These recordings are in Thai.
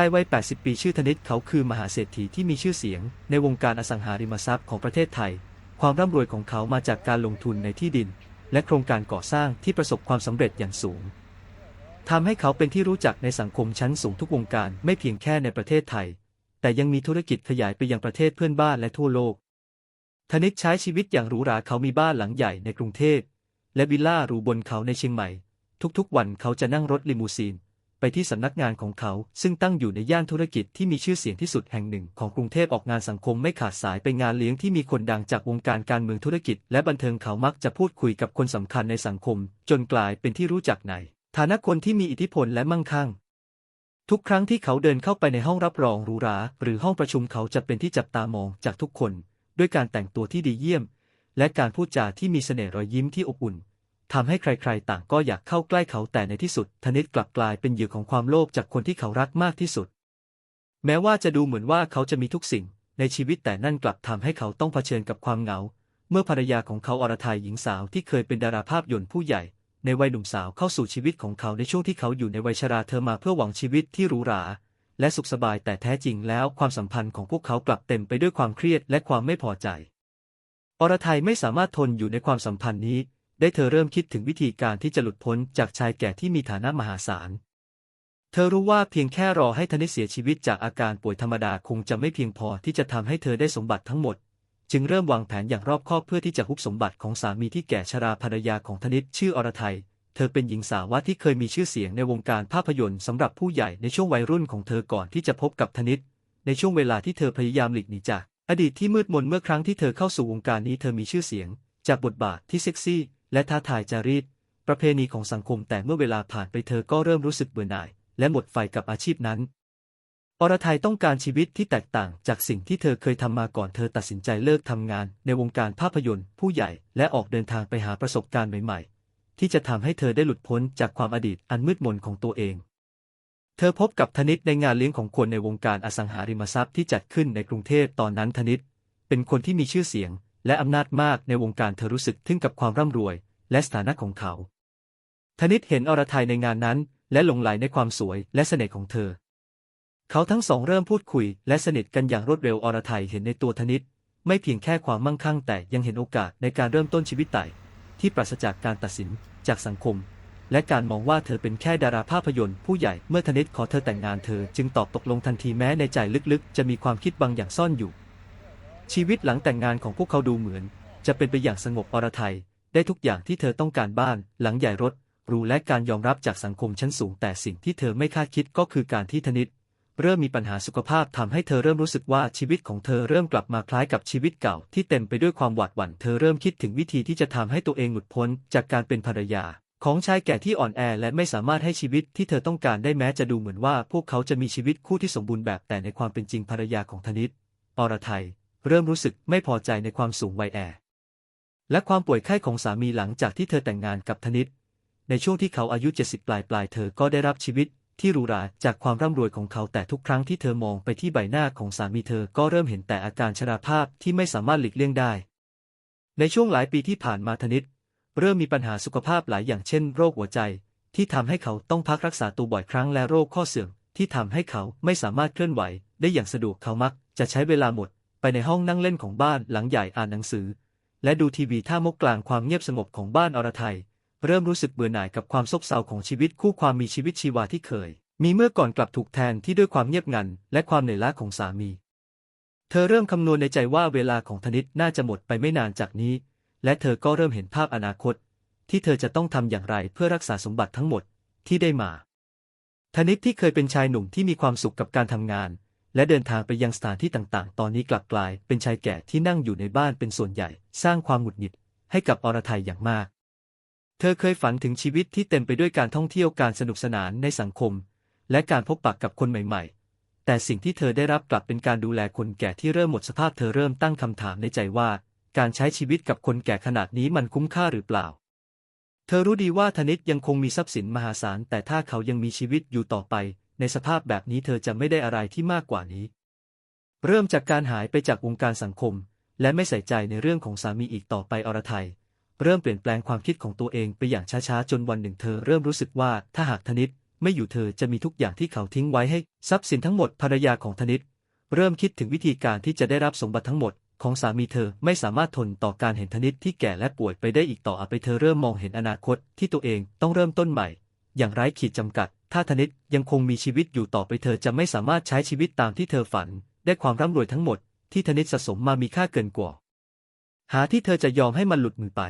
ายวัย 80 ปีชื่อธนิตเขาคือมหาเศรษฐีที่มีชื่อเสียง ในวงการอสังหาริมทรัพย์ของประเทศไทย ความร่ำรวยของเขามาจากการลงทุนในที่ดิน และโครงการก่อสร้างที่ประสบความสำเร็จอย่างสูงทำให้เขาเป็นที่รู้จักในสังคมชั้นสูงทุกวงการไม่เพียงแค่ในประเทศไทย แต่ยังมีธุรกิจขยายไปยังประเทศเพื่อนบ้านและทั่วโลก ธนิตใช้ชีวิตอย่างหรูหราเขามีบ้านหลังใหญ่ในกรุงเทพและวิลล่าหรูบนเขาในเชียงใหม่ ทุกๆ วันเขาจะนั่งรถลิมูซีน ไปที่สำนักงานของเขา ซึ่งตั้งอยู่ในย่านธุรกิจที่มีชื่อเสียงที่สุดแห่งหนึ่ง ของกรุงเทพออกงานสังคมไม่ขาดสายไปงานเลี้ยงที่มีคนดังจากวงการการเมืองธุรกิจ และบันเทิงเขามักจะพูดคุยกับคนสำคัญในสังคม จนกลายเป็นที่รู้จักในฐานะคนที่มีอิทธิพลและมั่งคั่ง ทุกครั้งที่เขาเดินเข้าไปในห้องรับรองหรูหรา หรือห้องประชุมเขาจะเป็นที่จับตามองจากทุกคน ด้วยการแต่งตัวที่ดีเยี่ยม และการพูดจาที่มีเสน่ห์รอยยิ้มที่อบอุ่น ทำให้ใครๆ ต่างก็อยากเข้าใกล้เขาแต่ในที่สุดธนิตกลับกลายเป็นเหยื่อของความโลภจากคนที่เขารักมากที่สุด แม้ว่าจะดูเหมือนว่าเขาจะมีทุกสิ่ง ในชีวิตแต่นั่นกลับทำให้เขาต้องเผชิญกับความเหงา เมื่อภรรยาของเขาอรทัยหญิงสาวที่เคยเป็นดาราภาพยนตร์ผู้ใหญ่ ในวัยหนุ่มสาวเข้าสู่ชีวิตของเขาในช่วงที่เขาอยู่ในวัยชราเธอมาเพื่อหวังชีวิตที่หรูหราและสุขสบายแต่แท้จริงแล้วความสัมพันธ์ของพวกเขากลับเต็มไปด้วยความเครียดและความไม่พอใจ อรทัยไม่สามารถทนอยู่ในความสัมพันธ์นี้ ได้เธอเริ่มคิดถึงวิธีการที่จะหลุดพ้นจากชายแก่ที่มีฐานะมหาศาล เธอรู้ว่าเพียงแค่รอให้ธนิตเสียชีวิตจากอาการป่วยธรรมดาคงจะไม่เพียงพอที่จะทำให้เธอได้สมบัติทั้งหมด จึงเริ่มวางแผนอย่างรอบคอบเพื่อที่จะฮุบสมบัติของสามีที่แก่ชราภรรยาของธนิตชื่ออรทัยเธอเป็นหญิงสาวที่เคยมีชื่อเสียงในวงการภาพยนตร์สำหรับผู้ใหญ่ในช่วงวัยรุ่นของเธอก่อนที่จะพบกับธนิตในช่วงเวลาที่เธอพยายามหลีกหนีจากอดีตที่มืดมนเมื่อครั้งที่เธอเข้าสู่วงการนี้เธอมีชื่อเสียง จากบทบาทที่เซ็กซี่ และท้าทายจารีต ประเพณีของสังคมแต่เมื่อเวลาผ่านไปเธอก็เริ่มรู้สึกเบื่อหน่าย และหมดไฟกับอาชีพนั้น อรทัยต้องการชีวิตที่แตกต่างจากสิ่งที่เธอเคยทำมาก่อนเธอตัดสินใจเลิกทำงาน ในวงการภาพยนตร์ ผู้ใหญ่ และออกเดินทางไปหาประสบการณ์ใหม่ๆ ที่จะทำให้เธอได้หลุดพ้นจากความอดีตอันมืดมนของตัวเอง เธอพบกับธนิตในงานเลี้ยงของคนในวงการอสังหาริมทรัพย์ที่จัดขึ้นในกรุงเทพตอนนั้นธนิตเป็นคนที่มีชื่อเสียง และอำนาจมากในวงการเธอรู้สึกทึ่งกับความร่ำรวย และสถานะของเขาธนิตเห็นอรทัยในงานนั้น และหลงไหลในความสวยและเสน่ห์ของเธอ เขาทั้งสองเริ่มพูดคุย และสนิทกันอย่างรวดเร็วอรทัยเห็นในตัวธนิตไม่เพียงแค่ความมั่งคั่งแต่ยังเห็นโอกาสในการเริ่มต้นชีวิตใหม่ที่ปราศจากการตัดสินจากสังคม และการมองว่าเธอเป็นแค่ดาราภาพยนตร์ผู้ใหญ่เมื่อธนิตขอเธอแต่งงานเธอจึงตอบตกลงทันทีแม้ในใจลึกๆ จะมีความคิดบางอย่างซ่อนอยู่ ชีวิตหลังแต่งงานของพวกเขาดูเหมือน จะเป็นไปอย่างสงบอรไทย ได้ทุกอย่างที่เธอต้องการบ้าน หลังใหญ่รถหรูและการยอมรับจากสังคมชั้นสูง แต่สิ่งที่เธอไม่คาดคิดก็คือการที่ธนิต เริ่มมีปัญหาสุขภาพทำให้เธอเริ่มรู้สึกว่าชีวิตของเธอเริ่มกลับมาคล้ายกับชีวิตเก่า ที่เต็มไปด้วยความหวาดหวั่นเธอเริ่มคิดถึงวิธีที่จะทำให้ตัวเองหลุดพ้นจากการเป็นภรรยาของชายแก่ที่อ่อนแอและไม่สามารถให้ชีวิตที่เธอต้องการได้แม้จะดูเหมือนว่าพวกเขาจะมีชีวิตคู่ที่สมบูรณ์แบบแต่ในความเป็นจริงภรรยาของธนิตอรไทย เริ่มรู้สึกไม่พอใจในความสูงวัยแอและความป่วยไข้ของสามีหลังจากที่เธอแต่งงานกับธนิต ในช่วงที่เขาอายุ 70 ปลายปลายๆเธอก็ได้รับชีวิตที่หรูหราจากความร่ำรวยของเขาแต่ทุกครั้งที่เธอมองไปที่ใบหน้าของสามีเธอก็เริ่มเห็นแต่อาการชราภาพที่ไม่สามารถหลีกเลี่ยงได้ ในช่วงหลายปีที่ผ่านมาธนิต เริ่มมีปัญหาสุขภาพหลายอย่างเช่นโรคหัวใจ ที่ทำให้เขาต้องพักรักษาตัวบ่อยครั้งและโรคข้อเสื่อมที่ทำให้เขาไม่สามารถเคลื่อนไหว ได้อย่างสะดวกเขามักจะใช้เวลาหมด ไปในห้องนั่งเล่นของบ้านหลังใหญ่อ่านหนังสือ และดูทีวีท่ามกกลางความเงียบสงบของบ้านอรไทย เริ่มรู้สึกเบื่อหน่ายกับความซบเซาของชีวิตคู่ความมีชีวิตชีวาที่เคย มีเมื่อก่อนกลับถูกแทนที่ด้วยความเงียบงัน และความเหนื่อยล้าของสามี เธอเริ่มคำนวณในใจว่าเวลาของธนิตน่าจะหมดไปไม่นานจากนี้ และเธอก็เริ่มเห็นภาพอนาคต ที่เธอจะต้องทำอย่างไรเพื่อรักษาสมบัติทั้งหมดที่ได้มาธนิตที่เคยเป็นชายหนุ่มที่มีความสุขกับการทำงาน และเดินทางไปยังสถานที่ต่างๆ ตอนนี้กลับกลายเป็นชายแก่ที่นั่งอยู่ในบ้านเป็นส่วนใหญ่ สร้างความหงุดหงิดให้กับอรไทยอย่างมาก เธอเคยฝันถึงชีวิตที่เต็มไปด้วยการท่องเที่ยวการสนุกสนานในสังคม และการพบปะกับคนใหม่ ๆ แต่สิ่งที่เธอได้รับกลับเป็นการดูแลคนแก่ที่เริ่มหมดสภาพเธอเริ่มตั้งคำถามในใจว่า การใช้ชีวิตกับคนแก่ขนาดนี้มันคุ้มค่าหรือเปล่า เธอรู้ดีว่าธนิตยังคงมีทรัพย์สินมหาศาลแต่ถ้าเขายังมีชีวิตอยู่ต่อไป ในสภาพแบบนี้เธอจะไม่ได้อะไรที่มากกว่านี้ เริ่มจากการหายไปจากวงการสังคม และไม่ใส่ใจในเรื่องของสามีอีกต่อไปอรไทย เริ่มเปลี่ยนแปลงความคิดของตัวเองไปอย่างช้าๆ จนวันหนึ่งเธอเริ่มรู้สึกว่าถ้าหากธนิตไม่อยู่เธอจะมีทุกอย่างที่เขาทิ้งไว้ให้ทรัพย์สินทั้งหมดภรรยาของธนิตเริ่มคิดถึงวิธีการที่จะได้รับสมบัติทั้งหมดของสามีเธอไม่สามารถทนต่อการเห็นธนิตที่แก่และป่วยไปได้อีกต่อไปเธอเริ่มมองเห็นอนาคตที่ตัวเองต้องเริ่มต้นใหม่ อย่างไร้ขีดจำกัด ถ้าธนิตยังคงมีชีวิตอยู่ต่อไปเธอจะไม่สามารถใช้ชีวิตตามที่เธอฝัน ได้ความร่ำรวยทั้งหมดที่ธนิตสะสมมามีค่าเกินกว่า หาที่เธอจะยอมให้มันหลุดมือไป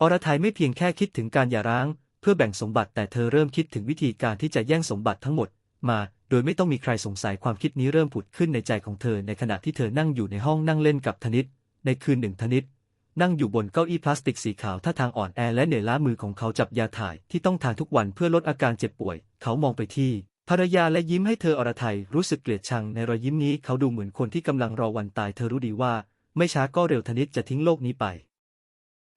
อรทัยไม่เพียงแค่คิดถึงการหย่าร้าง เพื่อแบ่งสมบัติแต่เธอเริ่มคิดถึงวิธีการที่จะแย่งสมบัติทั้งหมดมาโดยไม่ต้องมีใครสงสัยความคิดนี้เริ่มผุดขึ้นในใจของเธอในขณะที่เธอนั่งอยู่ในห้องนั่งเล่นกับธนิตในคืนหนึ่งธนิต นั่งอยู่บนเก้าอี้พลาสติกสีขาวท่าทางอ่อนแอและเหนื่อยล้ามือของเขาจับยาถ่ายที่ต้องทานทุกวันเพื่อลดอาการเจ็บป่วย เขามองไปที่ภรรยาและยิ้มให้เธออรไทยรู้สึกเกลียดชังในรอยยิ้มนี้เขาดูเหมือนคนที่กำลังรอวันตายเธอรู้ดีว่า ไม่ช้าก็เร็วธนิตจะทิ้งโลกนี้ไป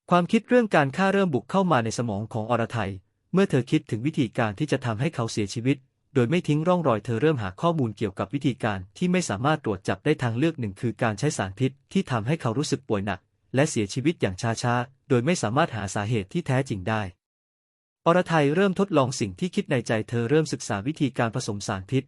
ความคิดเรื่องการฆ่าเริ่มบุกเข้ามาในสมองของอรไทย เมื่อเธอคิดถึงวิธีการที่จะทำให้เขาเสียชีวิต โดยไม่ทิ้งร่องรอยเธอเริ่มหาข้อมูลเกี่ยวกับวิธีการที่ไม่สามารถตรวจจับได้ทางเลือกหนึ่งคือการใช้สารพิษที่ทำให้เขารู้สึกป่วยหนัก และเสียชีวิตอย่างช้าๆ โดยไม่สามารถหาสาเหตุที่แท้จริงได้ อรทัยเริ่มทดลองสิ่งที่คิดในใจเธอเริ่มศึกษาวิธีการผสมสารพิษ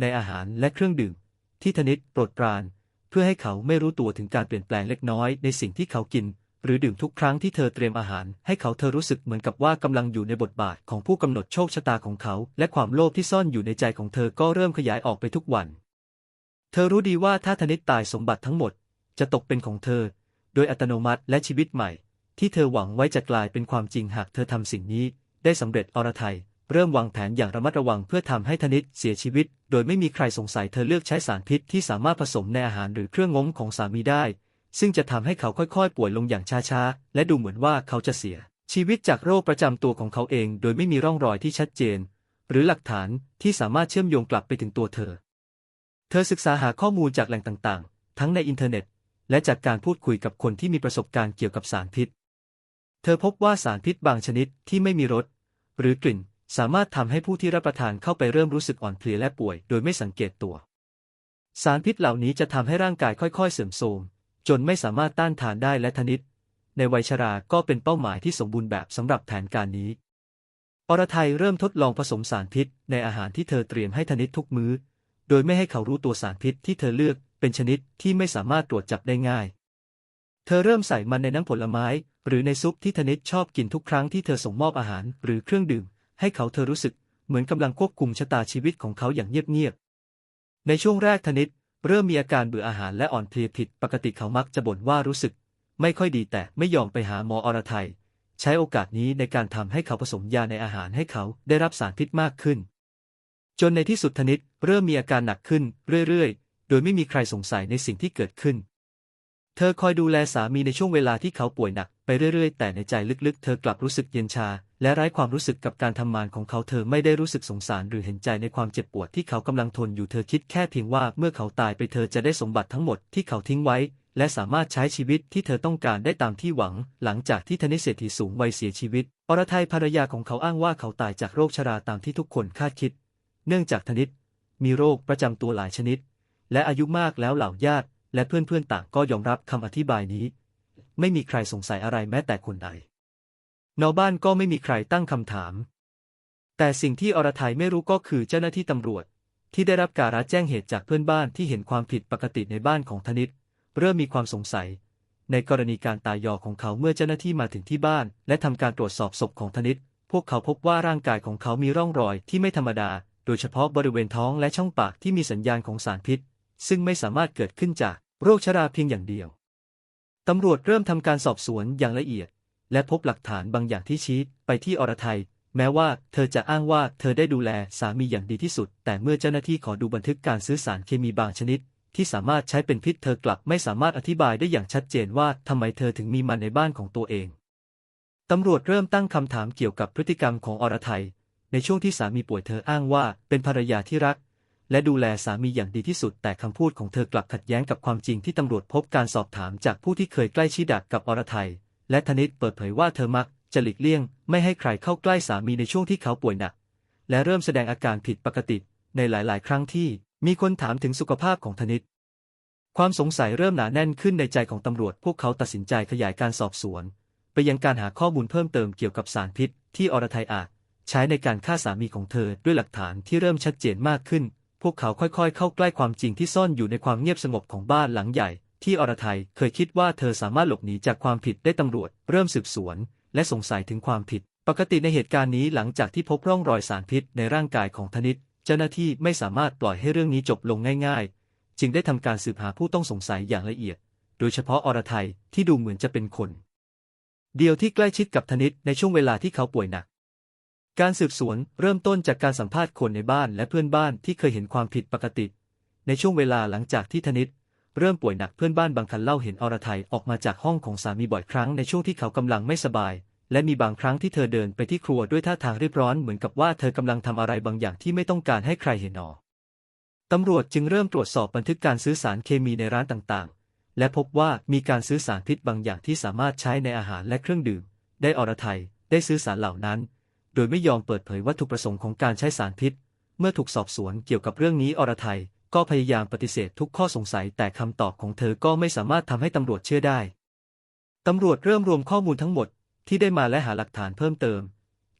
ในอาหารและเครื่องดื่ม ที่ธนิตโปรดปราน เพื่อให้เขาไม่รู้ตัวถึงการเปลี่ยนแปลงเล็กน้อยในสิ่งที่เขากิน หรือดื่มทุกครั้งที่เธอเตรียมอาหาร ให้เขาเธอรู้สึกเหมือนกับว่ากำลังอยู่ในบทบาทของผู้กำหนดโชคชะตาของเขา และความโลภที่ซ่อนอยู่ในใจของเธอก็เริ่มขยายออกไปทุกวัน เธอรู้ดีว่าถ้าธนิตตายสมบัติทั้งหมด จะตกเป็นของเธอ โดยอัตโนมัติและชีวิตใหม่ ที่เธอหวังไว้จะกลายเป็นความจริงหากเธอทำสิ่งนี้ ได้สำเร็จอรไทย เริ่มวางแผนอย่างระมัดระวังเพื่อทำให้ธนิตเสียชีวิต โดยไม่มีใครสงสัยเธอเลือกใช้สารพิษที่สามารถผสมในอาหารหรือเครื่องงมของสามีได้ ซึ่งจะทำให้เขาค่อยๆ ป่วยลงอย่างช้าๆ และดูเหมือนว่าเขาจะเสีย ชีวิตจากโรคประจำตัวของเขาเอง โดยไม่มีร่องรอยที่ชัดเจน หรือหลักฐานที่สามารถเชื่อมโยงกลับไปถึงตัวเธอ เธอศึกษาหาข้อมูลจากแหล่งต่างๆ ทั้งในอินเทอร์เน็ต และจากการพูดคุยกับคนที่มีประสบการณ์เกี่ยวกับสารพิษ เธอพบว่าสารพิษบางชนิดที่ไม่มีรสหรือกลิ่นสามารถทำให้ผู้ที่รับประทานเข้าไปเริ่มรู้สึกอ่อนเพลียและป่วย โดยไม่สังเกตตัว สารพิษเหล่านี้จะทำให้ร่างกายค่อยๆ เสื่อมโทรมจนไม่สามารถต้านทานได้และทนิตในวัยชราก็เป็นเป้าหมายที่สมบูรณ์แบบสำหรับแผนการนี้ อรไทยเริ่มทดลองผสมสารพิษในอาหารที่เธอเตรียมให้ธนิตทุกมื้อ โดยไม่ให้เขารู้ตัวสารพิษที่เธอเลือก เป็นชนิดที่ไม่สามารถตรวจจับได้ง่าย เธอเริ่มใส่มันในน้ำผลไม้ หรือในซุปที่ธนิตชอบกินทุกครั้งที่เธอส่งมอบอาหารหรือเครื่องดื่ม ให้เขาเธอรู้สึกเหมือนกำลังควบคุมชะตาชีวิตของเขาอย่างเงียบๆ ในช่วงแรกธนิตเริ่มมีอาการเบื่ออาหารและอ่อนเพลียผิดปกติเขามักจะบ่นว่ารู้สึก ไม่ค่อยดีแต่ไม่ยอมไปหาหมออรไทย ใช้โอกาสนี้ในการทำให้เขาผสมยาในอาหารให้เขาได้รับสารพิษมากขึ้น จนในที่สุดธนิตเริ่มมีอาการหนักขึ้นเรื่อยๆ ดยไม่มีใครสงสัยในสิ่งที่เกิดขึ้น เธอคอยดูแลสามีในช่วงเวลาที่เขาป่วยหนักไปเรื่อยๆ แต่ในใจลึกๆ เธอกลับรู้สึกเย็นชา และไร้ความรู้สึกกับการทำงานของเขา เธอไม่ได้รู้สึกสงสารหรือเห็นใจในความเจ็บปวดที่เขากำลังทนอยู่ เธอคิดแค่เพียงว่าเมื่อเขาตายไปเธอจะได้สมบัติทั้งหมดที่เขาทิ้งไว้ และสามารถใช้ชีวิตที่เธอต้องการได้ตามที่หวัง หลังจากที่ธนิเศรษฐีสูงวัยเสียชีวิต อรทัยภรรยาของเขาอ้างว่าเขาตายจากโรคชราตามที่ทุกคนคาดคิด เนื่องจากธนิตมีโรคประจำตัวหลายชนิด และอายุมากแล้วเหล่าญาติ และเพื่อนๆต่างก็ยอมรับคำอธิบายนี้ ไม่มีใครสงสัยอะไรแม้แต่คนใดนอบ้านก็ไม่มีใครตั้งคำถาม แต่สิ่งที่อรทัยไม่รู้ก็คือเจ้าหน้าที่ตำรวจ ที่ได้รับการรับแจ้งเหตุจากเพื่อนบ้านที่เห็นความผิดปกติในบ้านของธนิตเริ่มมีความสงสัย ในกรณีการตายยอของเขาเมื่อเจ้าหน้าที่มาถึงที่บ้าน และทำการตรวจสอบศพของธนิตพวกเขาพบว่าร่างกายของเขามีร่องรอยที่ไม่ธรรมดา โดยเฉพาะบริเวณท้องและช่องปากที่มีสัญญาณของสารพิษ ซึ่งไม่สามารถเกิดขึ้นจากโรคชราเพียงอย่างเดียว ตำรวจเริ่มทำการสอบสวนอย่างละเอียด และพบหลักฐานบางอย่างที่ชี้ไปที่อรไทย แม้ว่าเธอจะอ้างว่าเธอได้ดูแลสามีอย่างดีที่สุด แต่เมื่อเจ้าหน้าที่ขอดูบันทึกการซื้อสารเคมีบางชนิด ที่สามารถใช้เป็นพิษเธอกลับไม่สามารถอธิบายได้อย่างชัดเจนว่าทำไมเธอถึงมีมันในบ้านของตัวเอง ตำรวจเริ่มตั้งคำถามเกี่ยวกับพฤติกรรมของอรไทย ในช่วงที่สามีป่วยเธออ้างว่าเป็นภรรยาที่รัก และดูแลสามีอย่างดีที่สุด แต่คำพูดของเธอกลับขัดแย้งกับความจริงที่ตำรวจพบการสอบถามจากผู้ที่เคยใกล้ชิดกับอรไทย และธนิตเปิดเผยว่าเธอมักจะหลีกเลี่ยง ไม่ให้ใครเข้าใกล้สามีในช่วงที่เขาป่วยหนัก และเริ่มแสดงอาการผิดปกติ ในหลาย ๆ ครั้งที่มีคนถามถึงสุขภาพของธนิต ความสงสัยเริ่มหนาแน่นขึ้นในใจของตำรวจ พวกเขาตัดสินใจขยายการสอบสวน ไปยังการหาข้อมูลเพิ่มเติมเกี่ยวกับสารพิษ ที่อรไทยอาจใช้ในการฆ่าสามีของเธอด้วยหลักฐานที่เริ่มชัดเจนมากขึ้น พวกเขาค่อยๆ เข้าใกล้ความจริงที่ซ่อนอยู่ในความเงียบสงบของบ้านหลังใหญ่ ที่อรไทยเคยคิดว่าเธอสามารถหลบหนีจากความผิดได้ตำรวจ เริ่มสืบสวน และสงสัยถึงความผิด ปกติในเหตุการณ์นี้หลังจากที่พบร่องรอยสารพิษในร่างกายของธนิตเจ้าหน้าที่ไม่สามารถปล่อยให้เรื่องนี้จบลงง่ายๆ จึงได้ทำการสืบหาผู้ต้องสงสัยอย่างละเอียด โดยเฉพาะอรไทยที่ดูเหมือนจะเป็นคน เดียวที่ใกล้ชิดกับธนิตในช่วงเวลาที่เขาป่วยหนัก การสืบสวนเริ่มต้นจากการสัมภาษณ์คนในบ้านและเพื่อนบ้านที่เคยเห็นความผิดปกติ ในช่วงเวลาหลังจากที่ธนิตเริ่มป่วยหนักเพื่อนบ้านบางคันเล่าเห็นอรไทยออกมาจากห้องของสามีบ่อยครั้งในช่วงที่เขากำลังไม่สบาย และมีบางครั้งที่เธอเดินไปที่ครัวด้วยท่าทางรีบร้อนเหมือนกับว่าเธอกำลังทำอะไรบางอย่างที่ไม่ต้องการให้ใครเห็นออตำรวจจึงเริ่มตรวจสอบบันทึกการซื้อสารเคมีในร้านต่างๆ และพบว่ามีการซื้อสารพิษบางอย่างที่สามารถใช้ในอาหารและเครื่องดื่ม ได้อรไทยได้ซื้อสารเหล่านั้น โดยไม่ยอมเปิดเผยวัตถุประสงค์ของการใช้สารพิษ เมื่อถูกสอบสวนเกี่ยวกับเรื่องนี้อรไทยก็พยายามปฏิเสธทุกข้อสงสัยแต่คำตอบของเธอก็ไม่สามารถทำให้ตำรวจเชื่อได้ ตำรวจเริ่มรวมข้อมูลทั้งหมดที่ได้มาและหาหลักฐานเพิ่มเติม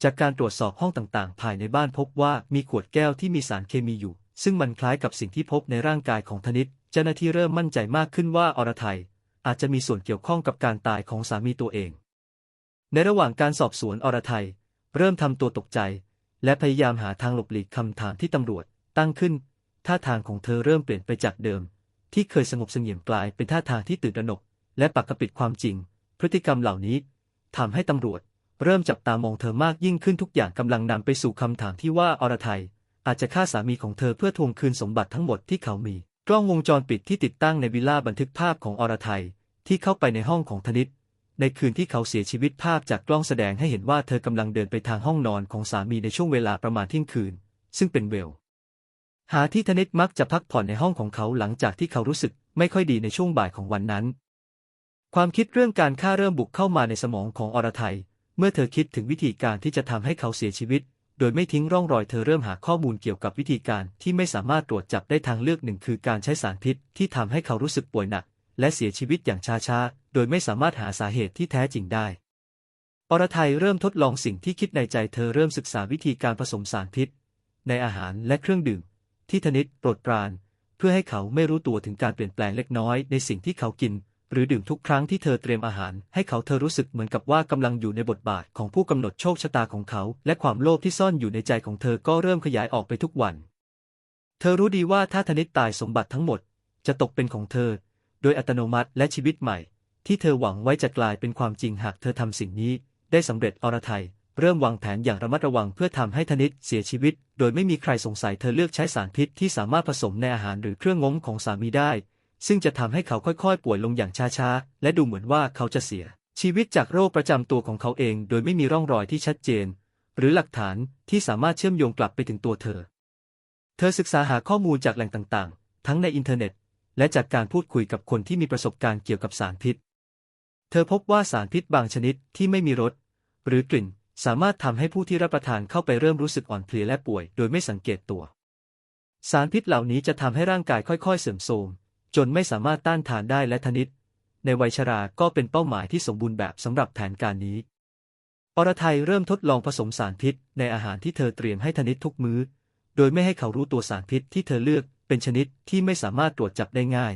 จากการตรวจสอบห้องต่างๆ ภายในบ้านพบว่ามีขวดแก้วที่มีสารเคมีอยู่ ซึ่งมันคล้ายกับสิ่งที่พบในร่างกายของธนิตเจ้าหน้าที่เริ่มมั่นใจมากขึ้นว่าอรไทยอาจจะมีส่วนเกี่ยวข้องกับการตายของสามีตัวเอง ในระหว่างการสอบสวนอรไทย เริ่มทำตัวตกใจ และพยายามหาทางหลบหลีกคำถามที่ตำรวจตั้งขึ้น ท่าทางของเธอเริ่มเปลี่ยนไปจากเดิม ที่เคยสงบเสงี่ยมกลายเป็นท่าทางที่ตื่นตระหนก และปักกระปิดความจริง พฤติกรรมเหล่านี้ทำให้ตำรวจ เริ่มจับตามองเธอมากยิ่งขึ้นทุกอย่างกำลังนำไปสู่คำถามที่ว่าอรไทย อาจจะฆ่าสามีของเธอเพื่อทวงคืนสมบัติทั้งหมดที่เขามี กล้องวงจรปิดที่ติดตั้งในวิลล่าบันทึกภาพของอรไทยที่เข้าไปในห้องของธนิต ในคืนที่เขาเสียชีวิตภาพจากกล้องแสดงให้เห็นว่าเธอกำลังเดินไปทางห้องนอนของสามีในช่วงเวลาประมาณเที่ยงคืน ซึ่งเป็นเวล หาที่ธนิตมักจะพักผ่อนในห้องของเขาหลังจากที่เขารู้สึกไม่ค่อยดีในช่วงบ่ายของวันนั้น ความคิดเรื่องการฆ่าเริ่มบุกเข้ามาในสมองของอรไทย เมื่อเธอคิดถึงวิธีการที่จะทำให้เขาเสียชีวิต โดยไม่ทิ้งร่องรอยเธอเริ่มหาข้อมูลเกี่ยวกับวิธีการที่ไม่สามารถตรวจจับได้ทางเลือกหนึ่งคือการใช้สารพิษที่ทำให้เขารู้สึกป่วยหนัก และเสียชีวิตอย่างช้าๆ โดยไม่สามารถหาสาเหตุที่แท้จริงได้ อรไทยเริ่มทดลองสิ่งที่คิดในใจเธอเริ่มศึกษาวิธีการผสมสารพิษ ในอาหารและเครื่องดื่ม ที่ธนิตโปรดปราน เพื่อให้เขาไม่รู้ตัวถึงการเปลี่ยนแปลงเล็กน้อยในสิ่งที่เขากิน หรือดื่มทุกครั้งที่เธอเตรียมอาหาร ให้เขาเธอรู้สึกเหมือนกับว่ากำลังอยู่ในบทบาทของผู้กำหนดโชคชะตาของเขา และความโลภที่ซ่อนอยู่ในใจของเธอก็เริ่มขยายออกไปทุกวัน เธอรู้ดีว่าถ้าธนิตตายสมบัติทั้งหมด จะตกเป็นของเธอ โดยอัตโนมัติและชีวิตใหม่ ที่เธอหวังไว้จะกลายเป็นความจริงหากเธอทำสิ่งนี้ ได้สำเร็จอรไทย เริ่มวางแผนอย่างระมัดระวังเพื่อทำให้ธนิตเสียชีวิต โดยไม่มีใครสงสัยเธอเลือกใช้สารพิษที่สามารถผสมในอาหารหรือเครื่องงมของสามีได้ ซึ่งจะทำให้เขาค่อยๆ ป่วยลงอย่างช้าๆ และดูเหมือนว่าเขาจะเสีย ชีวิตจากโรคประจำตัวของเขาเอง โดยไม่มีร่องรอยที่ชัดเจน หรือหลักฐานที่สามารถเชื่อมโยงกลับไปถึงตัวเธอ เธอศึกษาหาข้อมูลจากแหล่งต่างๆ ทั้งในอินเทอร์เน็ต และจากการพูดคุยกับคนที่มีประสบการณ์เกี่ยวกับสารพิษ เธอพบว่าสารพิษบางชนิดที่ไม่มีรสหรือกลิ่น สามารถทำให้ผู้ที่รับประทานเข้าไปเริ่มรู้สึกอ่อนเพลียและป่วย โดยไม่สังเกตตัว สารพิษเหล่านี้จะทำให้ร่างกายค่อยๆ เสื่อมโทรมจนไม่สามารถต้านทานได้และทนิตในวัยชราก็เป็นเป้าหมายที่สมบูรณ์แบบสำหรับแผนการนี้อรไทยเริ่มทดลองผสมสารพิษในอาหารที่เธอเตรียมให้ธนิตทุกมื้อ โดยไม่ให้เขารู้ตัวสารพิษที่เธอเลือกเป็นชนิดที่ไม่สามารถตรวจจับได้ง่าย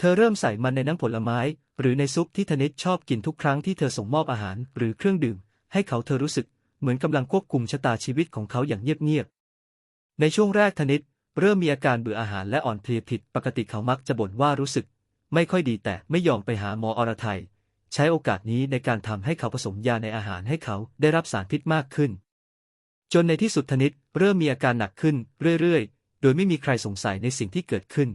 เธอเริ่มใส่มันในน้ำผลไม้ หรือในซุปที่ธนิตชอบกินทุกครั้งที่เธอส่งมอบอาหารหรือเครื่องดื่ม ให้เขาเธอรู้สึกเหมือนกำลังควบคุมชะตาชีวิตของเขาอย่างเงียบๆ ในช่วงแรกธนิตเริ่มมีอาการเบื่ออาหารและอ่อนเพลียผิดปกติเขามักจะบ่นว่ารู้สึก ไม่ค่อยดีแต่ไม่ยอมไปหาหมออรไทย ใช้โอกาสนี้ในการทำให้เขาผสมยาในอาหารให้เขาได้รับสารพิษมากขึ้น จนในที่สุดธนิตเริ่มมีอาการหนักขึ้นเรื่อยๆ โดยไม่มีใครสงสัยในสิ่งที่เกิดขึ้น